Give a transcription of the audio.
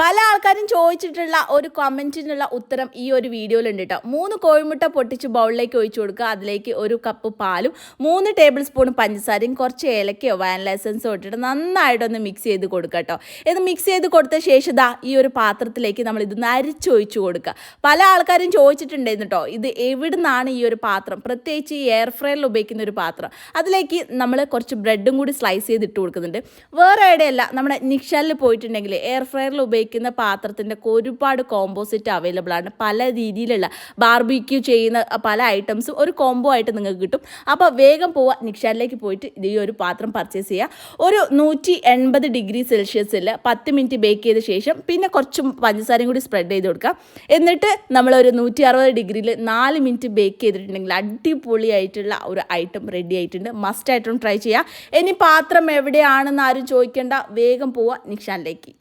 പല ആൾക്കാരും ചോദിച്ചിട്ടുള്ള ഒരു കമന്റിനുള്ള ഉത്തരം ഈ ഒരു വീഡിയോയിലുണ്ട് കേട്ടോ മൂന്ന് കോഴിമുട്ട പൊട്ടിച്ച് ബൗളിലേക്ക് ഒഴിച്ചു കൊടുക്കുക. അതിലേക്ക് ഒരു കപ്പ് പാലും മൂന്ന് ടേബിൾ സ്പൂൺ പഞ്ചസാരയും കുറച്ച് ഏലക്കയോ വാനില എസൻസോ ഇട്ടിട്ട് നന്നായിട്ടൊന്ന് മിക്സ് ചെയ്ത് കൊടുക്കുക കേട്ടോ ഇത് മിക്സ് ചെയ്ത് കൊടുത്ത ശേഷം ദാ ഈ ഒരു പാത്രത്തിലേക്ക് നമ്മൾ ഇത് നരിച്ചൊഴിച്ചു കൊടുക്കുക. പല ആൾക്കാരും ചോദിച്ചിട്ടുണ്ടായിരുന്നു കേട്ടോ ഇത് എവിടുന്നാണ് ഈ ഒരു പാത്രം? പ്രത്യേകിച്ച് ഈ എയർ ഫ്രയറിൽ ഉപയോഗിക്കുന്ന ഒരു പാത്രം. അതിലേക്ക് നമ്മൾ കുറച്ച് ബ്രെഡും കൂടി സ്ലൈസ് ചെയ്ത് ഇട്ട് കൊടുക്കുന്നുണ്ട്. വേറെ എവിടെയല്ല നമ്മുടെ നിക്ഷലിൽ പോയിട്ടുണ്ടെങ്കിൽ എയർ ഫ്രയറിൽ ഉപയോഗിക്കുന്ന പാത്രത്തിന്റെ ഒക്കെ ഒരുപാട് കോമ്പോസിറ്റ് അവൈലബിൾ ആണ്. പല രീതിയിലുള്ള ബാർബിക്യൂ ചെയ്യുന്ന പല ഐറ്റംസും ഒരു കോംബോ ആയിട്ട് നിങ്ങൾക്ക് കിട്ടും. അപ്പോൾ വേഗം പോവുക നിക്ഷാലിലേക്ക് പോയിട്ട് ഈ ഒരു പാത്രം പർച്ചേസ് ചെയ്യുക ഒരു നൂറ്റി എൺപത് ഡിഗ്രി സെൽഷ്യസിൽ പത്ത് മിനിറ്റ് ബേക്ക് ചെയ്ത ശേഷം പിന്നെ കുറച്ച് പഞ്ചസാരയും കൂടി സ്പ്രെഡ് ചെയ്ത് കൊടുക്കുക എന്നിട്ട് നമ്മളൊരു നൂറ്റി അറുപത് ഡിഗ്രിയിൽ നാല് മിനിറ്റ് ബേക്ക് ചെയ്തിട്ടുണ്ടെങ്കിൽ അടിപൊളിയായിട്ടുള്ള ഒരു ഐറ്റം റെഡി ആയിട്ടുണ്ട്. മസ്റ്റ് ആയിട്ടും ട്രൈ ചെയ്യുക ഇനി പാത്രം എവിടെയാണെന്ന് ആരും ചോദിക്കേണ്ട. വേഗം പോവുക നിക്ഷാനിലേക്ക്.